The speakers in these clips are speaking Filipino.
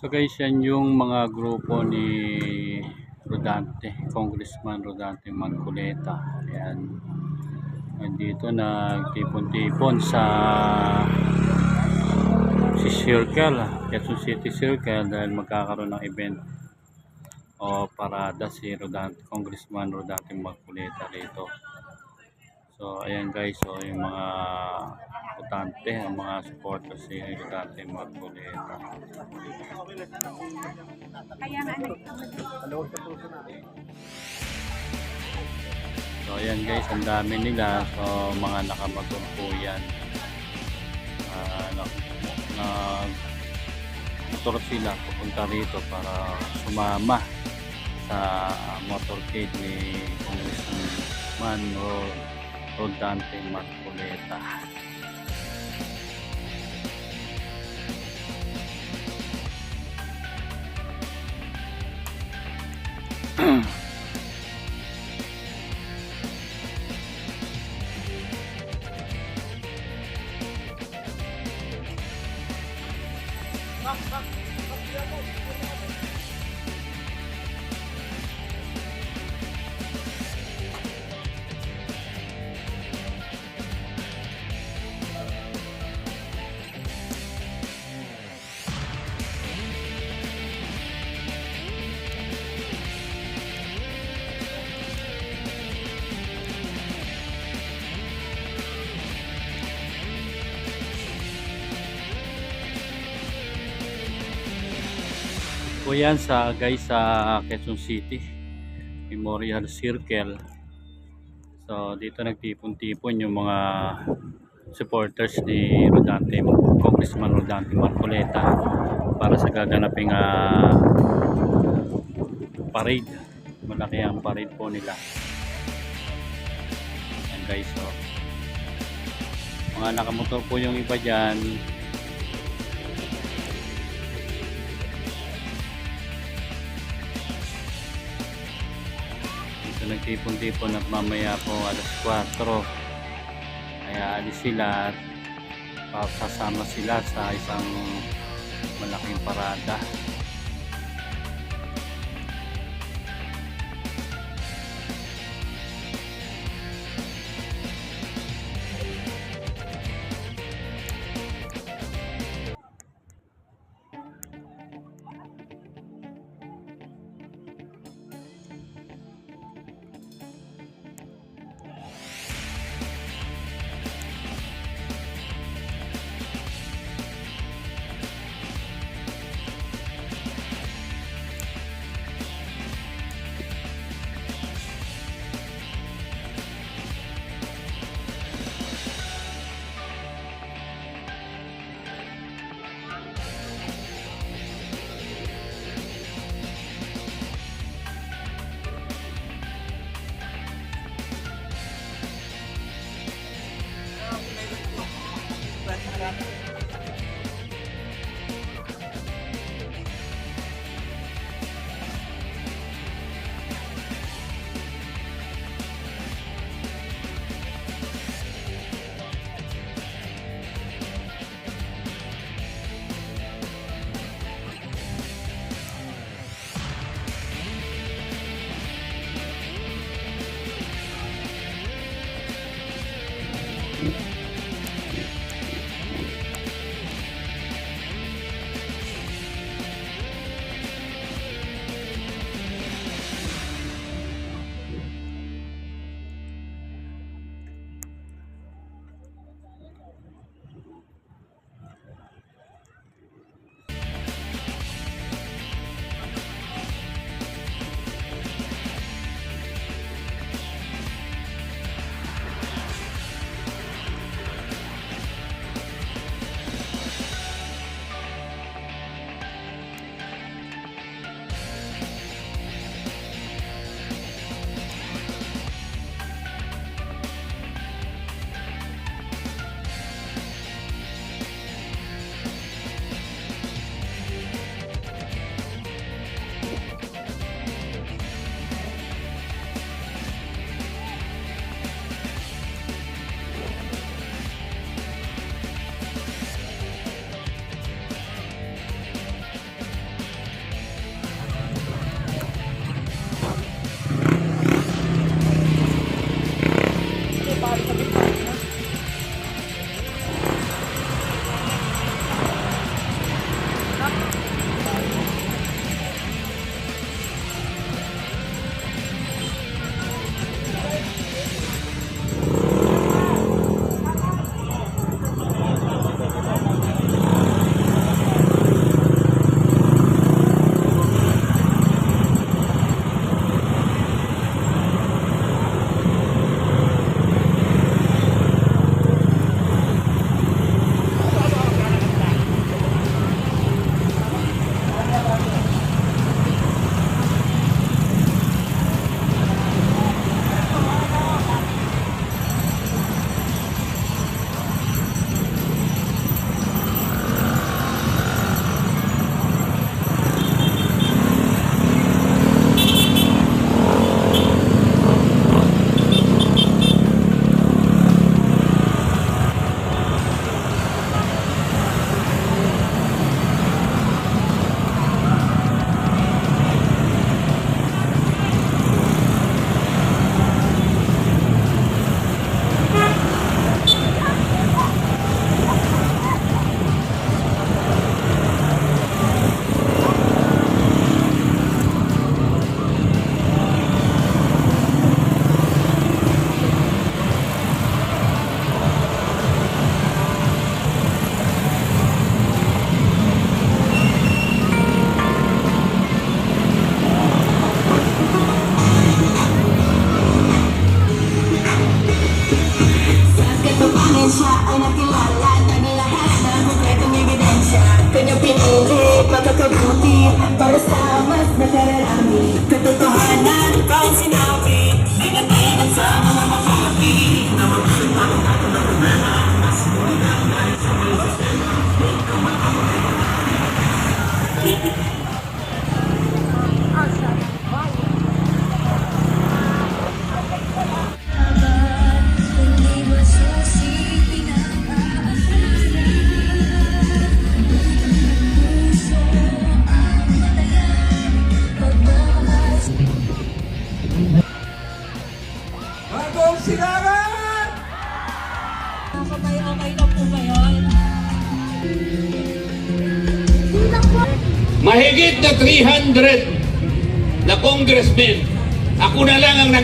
So guys, yan yung mga grupo ni Rodante, Congressman Rodante Marcoleta. Ayan. Nandito nagtipon-tipon sa si Circle, Quezon City Circle dahil magkakaroon ng event o parada si Rodante, Congressman Rodante Marcoleta rito. So ayan guys, so yung mga votante, ang mga supporters si Rodante Marcoleta. Kaya nga So ayan guys, ang dami nila. So mga po yan. Ah, na, na, motor sila pupunta rito para sumama sa motorcade ni Congressman Ro- Rodante Marcoleta. Po yan sa guys sa Quezon City. Memorial Circle. So dito nagtipon-tipon yung mga supporters ni Rodante Congressman Rodante Marcoleta para sa gaganaping ah, parade. Malaki ang parade po nila. Yan guys so mga nakamotor po yung iba dyan nagtipon-tipon at mamaya po alas 4 kaya alis sila at sasama sila sa isang malaking parada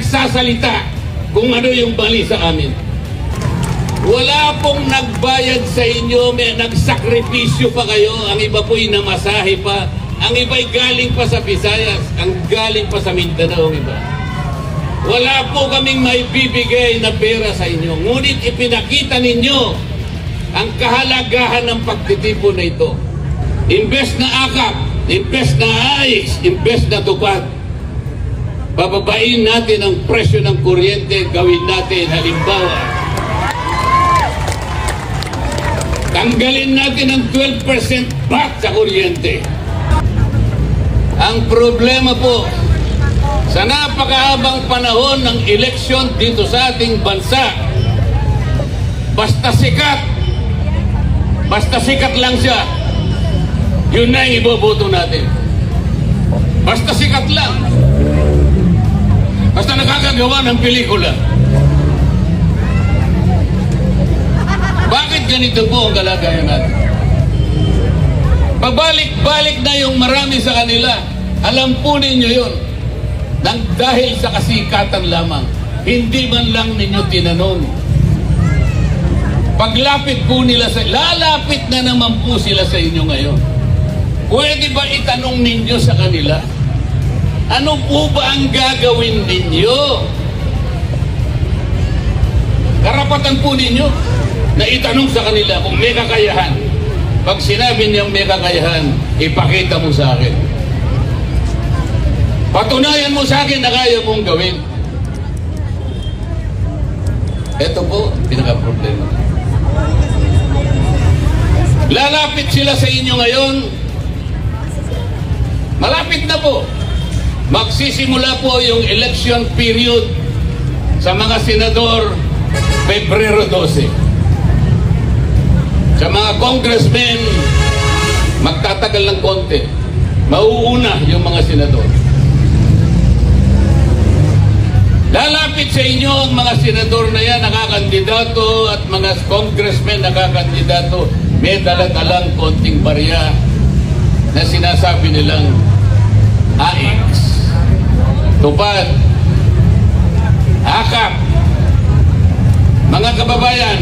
Nagsasalita kung ano yung bali sa amin. Wala pong nagbayad sa inyo, may nagsakripisyo pa kayo, ang iba po'y namasahe pa, ang iba'y galing pa sa Visayas, ang galing pa sa Mindanao, ang iba. Wala po kaming may bibigay na pera sa inyo. Ngunit ipinakita ninyo ang kahalagahan ng pagtitipon na ito. Imbes na akap, imbes na ayos, imbes na tupad. Bababain natin ang presyo ng kuryente, gawin natin halimbawa. Tanggalin natin ang 12% VAT sa kuryente. Ang problema po, sa napakahabang panahon ng eleksyon dito sa ating bansa, basta sikat, basta sikat lang siya, yun na yung iboboto natin. Basta sikat lang. Basta nakakagawa ng pelikula. Bakit ganito po ang kalagayan natin? Pabalik-balik na yung marami sa kanila. Alam po ninyo yun. Nang dahil sa kasikatan lamang, hindi man lang ninyo tinanong. Paglapit po nila sa, lalapit na naman po sila sa inyo ngayon. Pwede ba itanong ninyo sa kanila? Ano po ba ang gagawin ninyo? Karapatan po ninyo na itanong sa kanila kung may kakayahan. Pag sinabi niyang may kakayahan, ipakita mo sa akin. Patunayan mo sa akin na kaya mong gawin. Ito po, pinaka-problema. Lalapit sila sa inyo ngayon. Malapit na po. Magsisimula po yung election period sa mga senador Pebrero 12. Sa mga congressmen, magtatagal ng konti. Mauuna yung mga senador. Lalapit sa inyo ang mga senador na yan, nakakandidato at mga congressmen nakakandidato. May daladalang konting barya na sinasabi nilang AX, tupad, akap. Mga kababayan,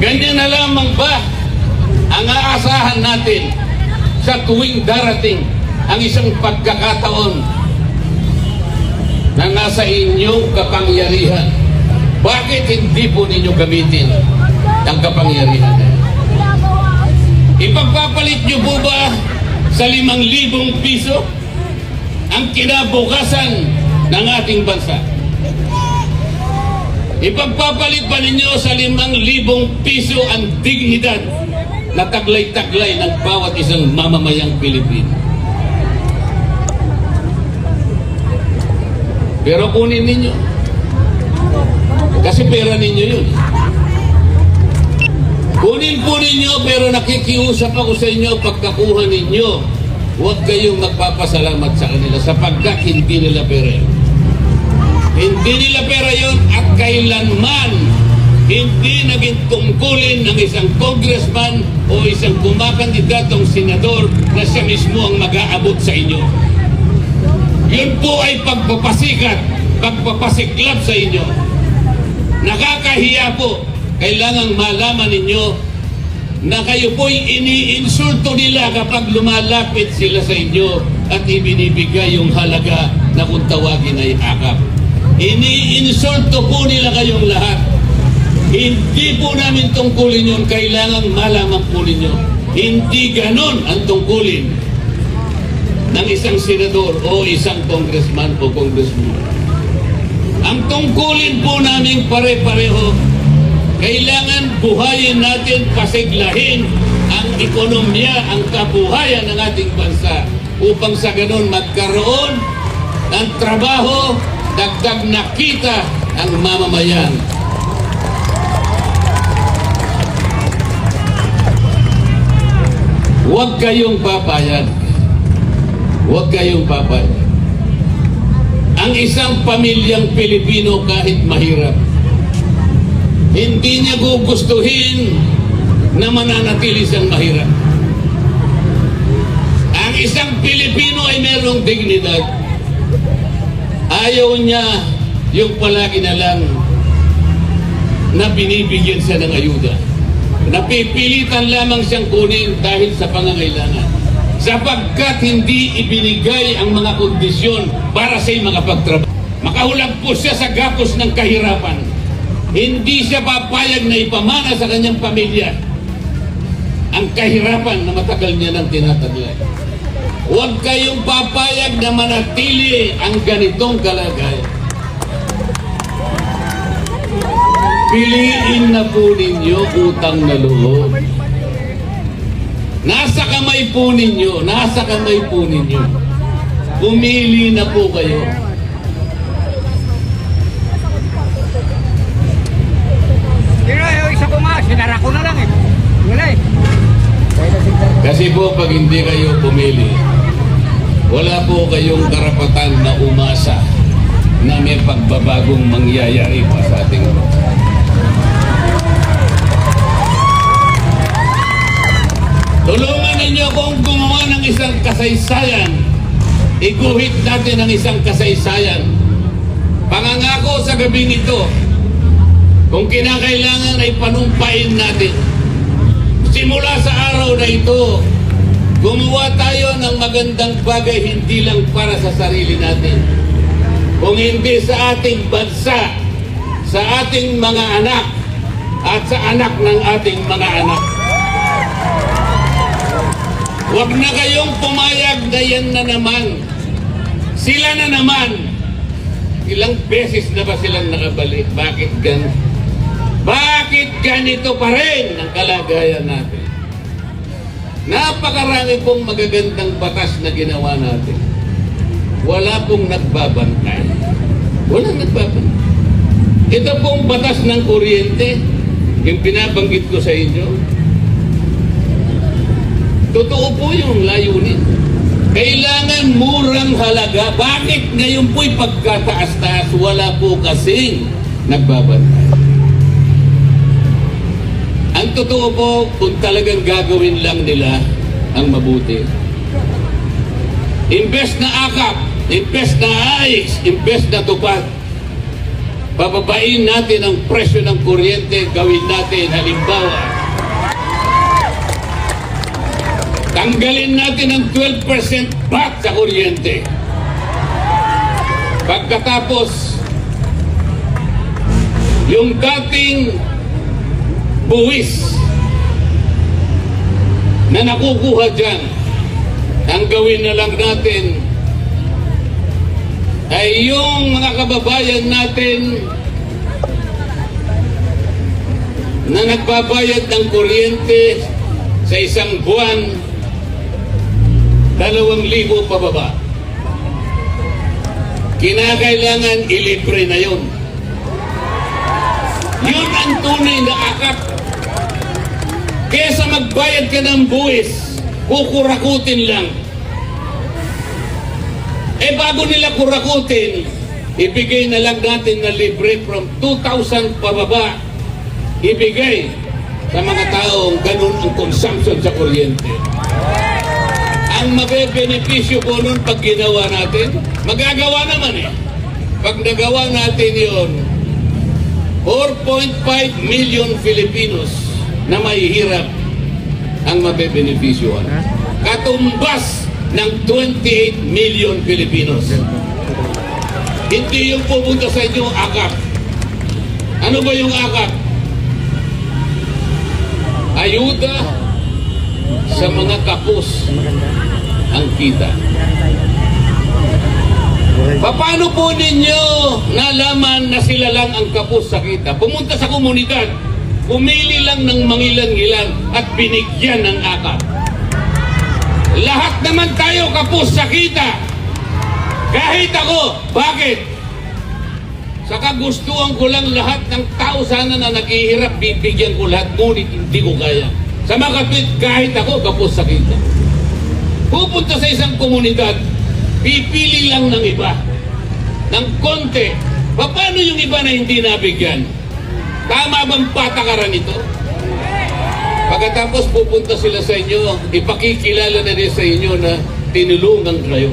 ganyan na lamang ba ang aasahan natin sa tuwing darating ang isang pagkakataon na nasa inyong kapangyarihan. Bakit hindi po ninyo gamitin ang kapangyarihan? Ipagpapalit nyo po ba sa limang libong piso ang kinabukasan ng ating bansa? Ipagpapalit ba ninyo sa limang libong piso ang dignidad na taglay-taglay ng bawat isang mamamayang Pilipino? Pero kunin ninyo. Kasi pera ninyo yun. Kunin po ninyo pero nakikiusap ako sa inyo pagkakuha ninyo. Huwag kayong magpapasalamat sa kanila sapagkat hindi nila pera yun. Hindi nila pera yun at kailanman hindi naging tungkulin ng isang congressman o isang kumakandidatong senador na siya mismo ang mag-aabot sa inyo. Yun po ay pagpapasikat, pagpapasiklap sa inyo. Nakakahiya po. Kailangang malaman ninyo na kayo po'y iniinsulto nila kapag lumalapit sila sa inyo at ibinibigay yung halaga na kung tawagin ay akap. Iniinsulto po nila kayong lahat. Hindi po namin tungkulin yun. Kailangang malaman po ninyo. Hindi ganon ang tungkulin ng isang senador o isang congressman o congresswoman. Ang tungkulin po namin pare-pareho, kailangan buhayin natin, pasiglahin ang ekonomiya, ang kabuhayan ng ating bansa upang sa ganun magkaroon ng trabaho, dagdag na kita ang mamamayan. Huwag kayong papayag. Huwag kayong papayag. ang isang pamilyang Pilipino kahit mahirap. Hindi niya gugustuhin na mananatili siyang mahirap. Ang isang Pilipino ay merong dignidad. Ayaw niya yung palagi na lang na binibigyan siya ng ayuda. Napipilitan lamang siyang kunin dahil sa pangangailangan. Sapagkat hindi ibinigay ang mga kondisyon para sa mga pagtrabaho. Makahulagpos siya sa gapos ng kahirapan. Hindi siya papayag na ipamana sa kanyang pamilya ang kahirapan na matagal niya nang tinataglay. Huwag kayong papayag na manatili ang ganitong kalagayan. Piliin na po ninyo utang na loob. Nasa kamay po ninyo, nasa kamay po ninyo. Pumili na po kayo. Yun na, yung isa ko nga, sinara ko na lang eh. Wala eh. Kasi po pag hindi kayo pumili, wala po kayong karapatan na umasa na may pagbabagong mangyayari pa sa ating bansa. Tulungan ninyo kung gumawa ng isang kasaysayan. Iguhit natin ang isang kasaysayan. Pangangako sa gabing ito, kung kinakailangan ay panumpain natin. Simula sa araw na ito, gumawa tayo ng magandang bagay hindi lang para sa sarili natin, kung hindi sa ating bansa, sa ating mga anak, at sa anak ng ating mga anak. Huwag na kayong pumayag na yan na naman. Sila na naman. Ilang beses na ba silang nakabalik? Bakit gan? Bakit ganito pa rin ang kalagayan natin? Napakarami pong magagandang batas na ginawa natin. Wala pong nagbabantay. Walang nagbabantay. Ito pong batas ng kuryente, yung binabanggit ko sa inyo, Totoo po yung layunin. Kailangan murang halaga. Bakit ngayon po'y pagkataas-taas? Wala po kasing nagbabantay. Totoo po, kung talagang gagawin lang nila ang mabuti. Imbes na akap, imbes na ayos, imbes na tupad, pababain natin ang presyo ng kuryente, gawin natin halimbawa, Tanggalin natin ang 12% VAT sa kuryente. Pagkatapos, yung dating buwis na nakukuha dyan, ang gawin na lang natin ay yung mga kababayan natin na nagbabayad ng kuryente sa isang buwan dalawang libo pababa. Kinakailangan ilibre na yon. Yun ang tunay na akap. Kesa magbayad ka ng buwis, kukurakutin lang. Eh bago nila kurakutin, ibigay na lang natin na libre from 2,000 pababa. Ibigay sa mga taong ganun ang consumption sa kuryente ang mabebenepisyo po nun pag ginawa natin, magagawa naman eh. Pag nagawa natin yon 4.5 million Filipinos na mahihirap ang mabebenepisyohan. Katumbas ng 28 million Filipinos. Hindi yung pupunta sa inyo akap. Ano ba yung akap? Ayuda sa mga kapos ang kita. Paano po ninyo nalaman na sila lang ang kapos sa kita? Pumunta sa komunidad, pumili lang ng mangilan-ngilan at binigyan ng akap. Lahat naman tayo kapos sa kita. Kahit ako. Bakit? Sa kagustuhan ko lang lahat ng tao sana na naghihirap, bibigyan ko lahat, ngunit hindi ko kaya. Sa mga kapit, kahit ako, kapos sa kita. Pupunta sa isang komunidad, pipili lang ng iba, ng konti. Paano yung iba na hindi nabigyan? Tama bang patakaran ito? Pagkatapos pupunta sila sa inyo, ipakikilala na rin sa inyo na tinulungan kayo.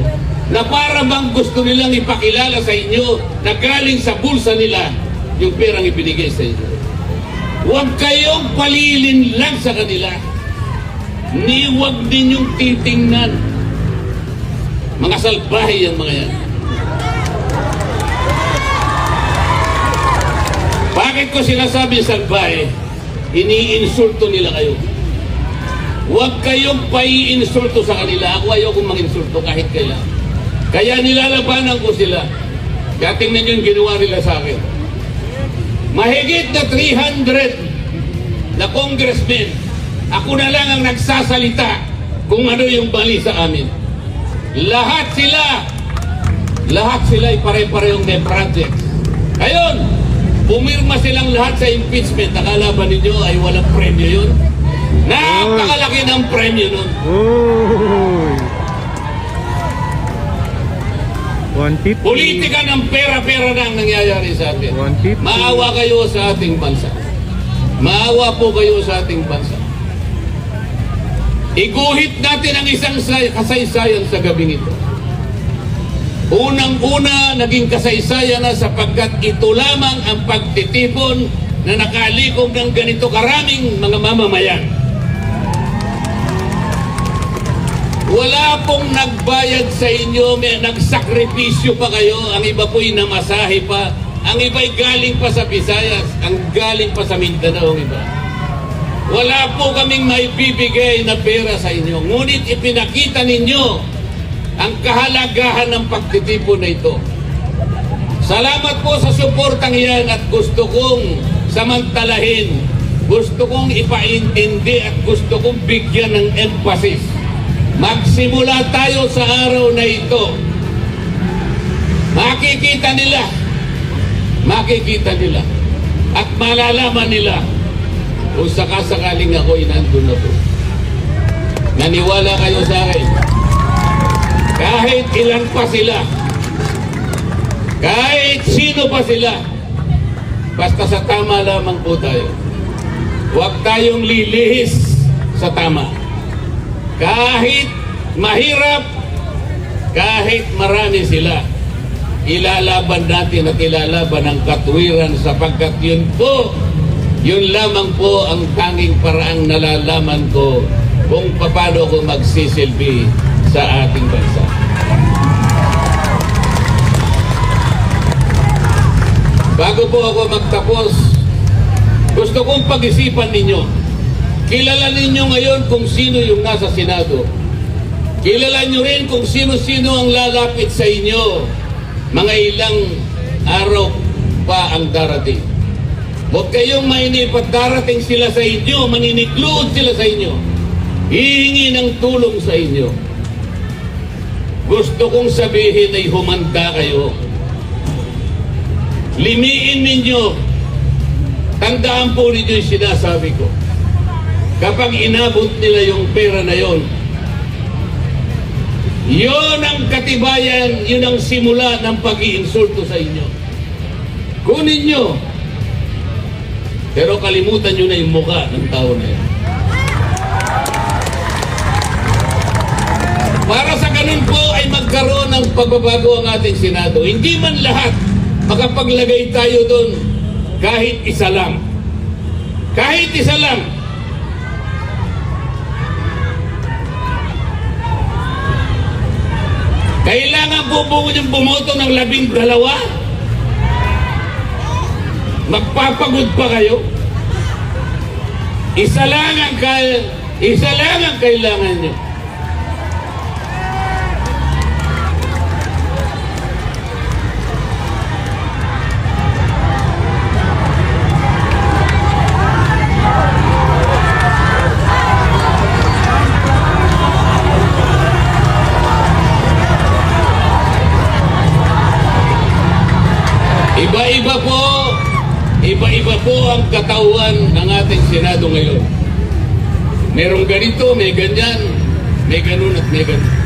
Na para bang gusto nilang ipakilala sa inyo na galing sa bulsa nila yung perang ibinigay sa inyo. Huwag kayong palilin lang sa kanila. Ni huwag ninyong titingnan. Mga salbahe yung mga yan. Bakit ko sinasabi salbahe? Iniinsulto nila kayo. Huwag kayong paiinsulto sa kanila. Ako ayokong manginsulto kahit kailan. Kaya nilalabanan ko sila. Kaya tingnan nyo yung ginawa nila sa akin. Mahigit na 300 na congressmen, ako na lang ang nagsasalita kung ano yung mali sa amin. Lahat sila, lahat sila ay pare-parehong may projects. Ngayon, pumirma silang lahat sa impeachment. Akala ba ninyo ay walang premyo yun? Napakalaki ng premyo nun. Uy! 150. Politika ng pera-pera na ang nangyayari sa atin. 150. Maawa kayo sa ating bansa. Maawa po kayo sa ating bansa. Iguhit natin ang isang say- kasaysayan sa gabing ito. Unang-una, naging kasaysayan na sapagkat ito lamang ang pagtitipon na nakalikom ng ganito karaming mga mamamayan. Wala pong nagbayad sa inyo, may nagsakripisyo pa kayo, ang iba po'y namasahe pa, ang iba'y galing pa sa Visayas, ang galing pa sa Mindanao ang iba. Wala po kaming maibibigay na pera sa inyo, ngunit ipinakita ninyo ang kahalagahan ng pagtitipon na ito. Salamat po sa suportang yan at gusto kong samantalahin, gusto kong ipaintindi at gusto kong bigyan ng emphasis. Magsimula tayo sa araw na ito. Makikita nila, makikita nila, at malalaman nila kung sakasakaling ako'y nandun na po. Naniwala kayo sa akin. Kahit ilan pa sila, kahit sino pa sila, basta sa tama lamang po tayo. Huwag tayong lilihis sa tama. Kahit mahirap, kahit marami sila, ilalaban natin at ilalaban ang katwiran sapagkat yun po, yun lamang po ang tanging paraang nalalaman ko kung paano ko magsisilbi sa ating bansa. Bago po ako magtapos, gusto kong pag-isipan ninyo. Kilala ninyo ngayon kung sino yung nasa Senado. Kilala nyo rin kung sino-sino ang lalapit sa inyo. Mga ilang araw pa ang darating. Huwag kayong mainip at darating sila sa inyo, maninikluod sila sa inyo. Hihingi ng tulong sa inyo. Gusto kong sabihin ay humanda kayo. Limiin ninyo. Tandaan po ninyo yung sinasabi ko. Kapag inabot nila yung pera na yon, yon ang katibayan, yun ang simula ng pag-iinsulto sa inyo. Kunin nyo. Pero kalimutan nyo na yung mukha ng tao na yan. Para sa ganun po ay magkaroon ng pagbabago ang ating Senado. Hindi man lahat makapaglagay tayo doon kahit isa lang. Kahit isa lang. Kailangan po po yung bumoto ng labing dalawa? Magpapagod pa kayo? Isa lang ang isa lang ang kailangan nyo. Ganito, may ganyan, may ganun at may ganun.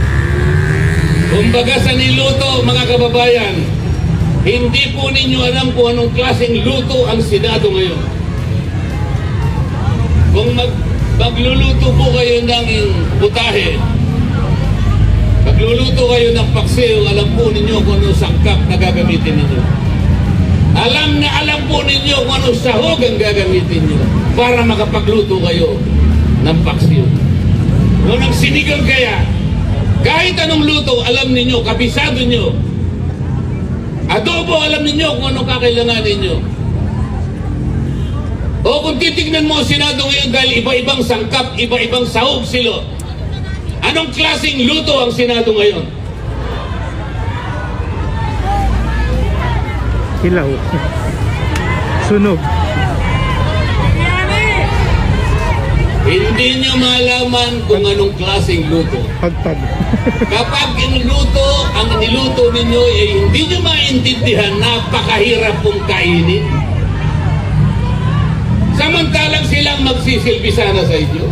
Kumbaga sa niluto, mga kababayan, Hindi po ninyo alam kung anong klaseng luto ang Senado ngayon. Kung mag, magluluto po kayo ng putahe, magluluto kayo ng paksiw, alam po ninyo kung anong sangkap na gagamitin ninyo. Alam na alam po ninyo kung anong sahog ang gagamitin nyo para makapagluto kayo ng paksiw. Kung ang sinigang kaya, kahit anong luto, alam ninyo, kabisado nyo. Adobo, alam ninyo kung anong kakailanganin nyo. O kung titignan mo Senado ngayon dahil iba-ibang sangkap, iba-ibang sahog silo. Anong klaseng luto ang Senado ngayon? Hilaw. Sunog. Hindi nyo malaman kung anong klaseng luto. Pagpag. Kapag inuluto, ang niluto ninyo ay hindi nyo maintindihan, napakahirap pong kainin. Samantalang silang magsisilbi sana sa inyo.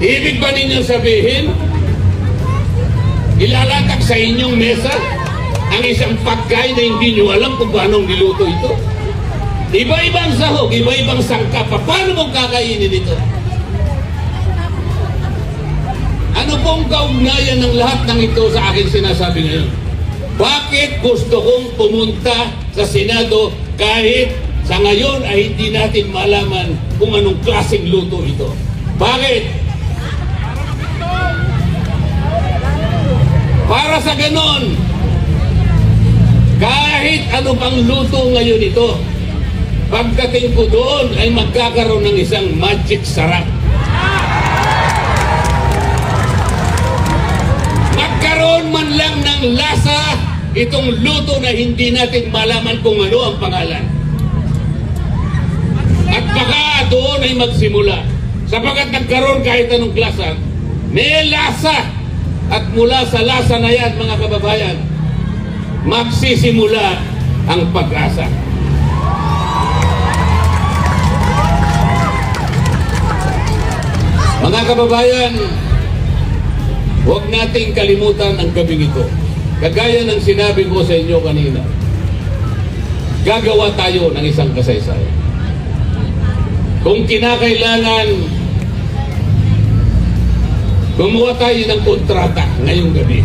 Ibig ba ninyo sabihin, ilalatag sa inyong mesa ang isang pagkain na hindi nyo alam kung paano niluto ito? Iba-ibang sahog, iba-ibang sangkap. Paano mong kakainin ito? Ano pong kaugnayan ng lahat ng ito sa akin sinasabi ngayon? Bakit gusto kong pumunta sa Senado kahit sa ngayon ay hindi natin malaman kung anong klaseng luto ito? Bakit? Para sa ganon, kahit ano pang luto ngayon ito, pagdating ko doon ay magkakaroon ng isang magic sarap. Magkaroon man lang ng lasa itong luto na hindi natin malaman kung ano ang pangalan. At baka doon ay magsimula. Sapagat nagkaroon kahit anong klasa, may lasa. At mula sa lasa na yan, mga kababayan, magsisimula ang pag-asa. Mga kababayan, huwag nating kalimutan ang gabing ito. Kagaya ng sinabi ko sa inyo kanina, gagawa tayo ng isang kasaysayan. Kung kinakailangan, gumawa tayo ng kontrata ngayong gabi.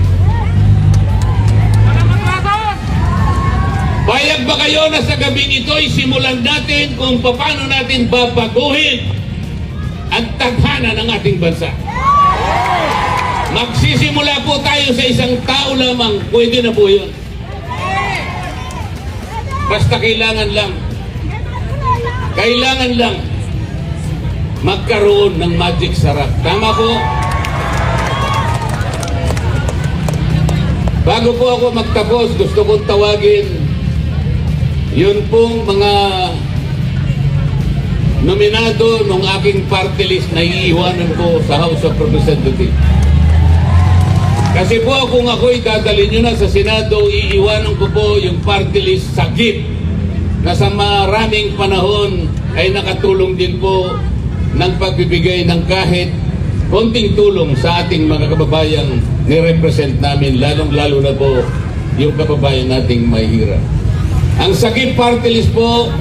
Bayag ba kayo na sa gabing ito'y simulan natin kung paano natin babaguhin ang tadhana ng ating bansa. Magsisimula po tayo sa isang tao lamang, pwede na po yun. Basta kailangan lang, kailangan lang magkaroon ng magic sarap. Tama po? Bago po ako magtapos, gusto kong tawagin yun pong mga nominado ng aking party list na iiwanan ko sa House of Representatives. Kasi po kung ako'y dadalhin nyo na sa Senado, iiwanan ko po yung party list sa GIP na sa maraming panahon ay nakatulong din po ng pagbibigay ng kahit konting tulong sa ating mga kababayang ni-represent namin, lalong-lalo na po yung kababayan nating mahirap. Ang Sagip Party List po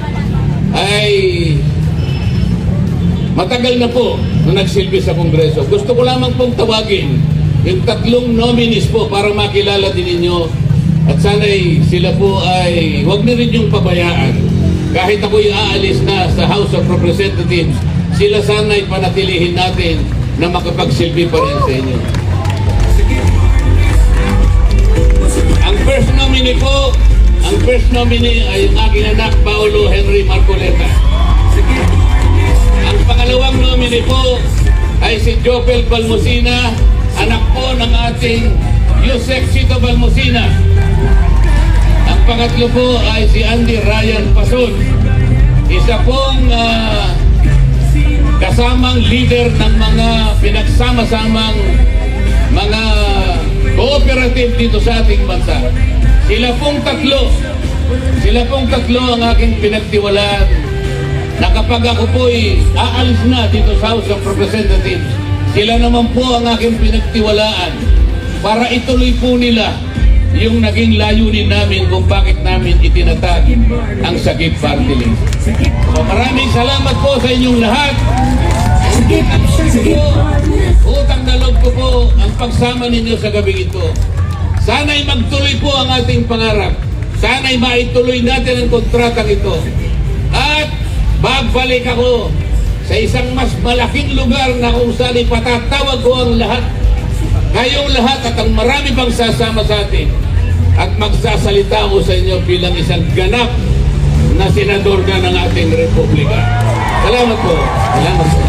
ay matagal na po na nagsilbi sa Kongreso. Gusto ko lamang pong tawagin yung tatlong nominees po para makilala din ninyo at sana'y sila po ay huwag na rin yung pabayaan. Kahit ako'y aalis na sa House of Representatives, sila sana'y panatilihin natin na makapagsilbi pa rin sa inyo. Ang first nominee po, ang first nominee ay ang aking anak, Paolo Henry Marcoleta. Ang pangalawang nominee po ay si Jopel Balmosina, anak po ng ating Yusek Sito Balmosina. Ang pangatlo po ay si Andy Ryan Pasun, isa pong ah, kasamang leader ng mga pinagsama-samang mga cooperative dito sa ating bansa. Sila pong tatlo, sila pong tatlo ang aking pinagtiwalaan na kapag ako po'y aalis na dito sa House of Representatives, sila naman po ang aking pinagtiwalaan para ituloy po nila yung naging layunin namin kung bakit namin itinatag ang Sakip Party List. So maraming salamat po sa inyong lahat. Ko po, utang na loob ko po ang pagsama ninyo sa gabing ito. Sana'y magtuloy po ang ating pangarap. Sana'y maituloy natin ang kontratang ito. Babalik ako sa isang mas malaking lugar na kung saan ipatatawag ko ang lahat. Kayong lahat at ang marami pang sasama sa atin. At magsasalita ako sa inyo bilang isang ganap na senador na ng ating republika. Salamat po. Salamat po.